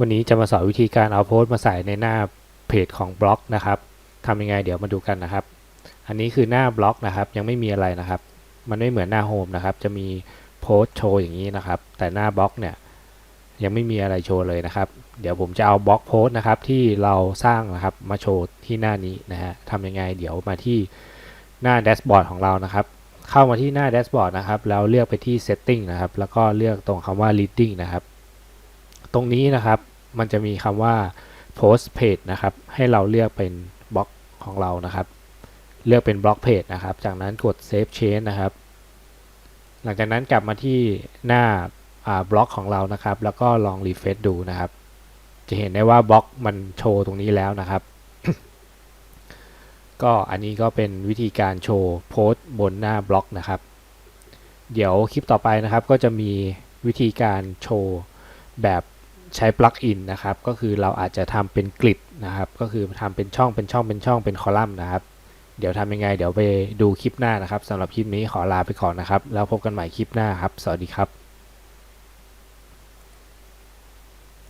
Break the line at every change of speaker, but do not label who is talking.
วันนี้จะมาสอนวิธีการเอาโพสต์มาใส่ในหน้าเพจของบล็อกนะครับทำยังไงเดี๋ยวมาดูกันนะครับ อันนี้คือหน้าบล็อกนะครับ ยังไม่มีอะไรนะครับ มันไม่เหมือนหน้าโฮมนะครับ จะมีโพสต์โชว์อย่างนี้นะครับ แต่หน้าบล็อกเนี่ยยังไม่มีอะไรโชว์เลยนะครับ เดี๋ยวผมจะเอาบล็อกโพสต์นะครับที่เราสร้างนะครับมาโชว์ที่หน้านี้นะฮะทำยังไงเดี๋ยวมาที่หน้าแดชบอร์ดของเรานะครับ เข้ามาที่หน้าแดชบอร์ดนะครับ แล้วเลือกไปที่ setting นะครับ แล้วก็เลือกตรงคำว่า reading นะครับ ตรงนี้นะครับมันจะมีคำว่า post page นะครับ ให้เราเลือกเป็นบล็อกของเรานะครับ เลือกเป็นบล็อกเพจนะครับ จากนั้นกด save change นะครับ หลังจากนั้นกลับมาที่หน้าบล็อกของเรานะครับ แล้วก็ลอง refresh ดูนะครับ จะเห็นได้ว่าบล็อกมันโชว์ตรงนี้แล้วนะครับ ก็อันนี้ก็เป็นวิธีการโชว์โพสต์บนหน้าบล็อกนะครับ เดี๋ยวคลิปต่อไปนะครับ ก็จะมีวิธีการโชว์แบบ ใช้ปลั๊กอินนะครับ ก็คือเราอาจจะทำเป็นกริดนะครับ ก็คือทำเป็นช่องเป็นช่องเป็นช่องเป็นคอลัมน์นะครับ เดี๋ยวทำยังไง เดี๋ยวไปดูคลิปหน้านะครับสำหรับคลิปนี้ขอลาไปก่อนนะครับ แล้วพบกันใหม่คลิปหน้าครับ สวัสดีครับ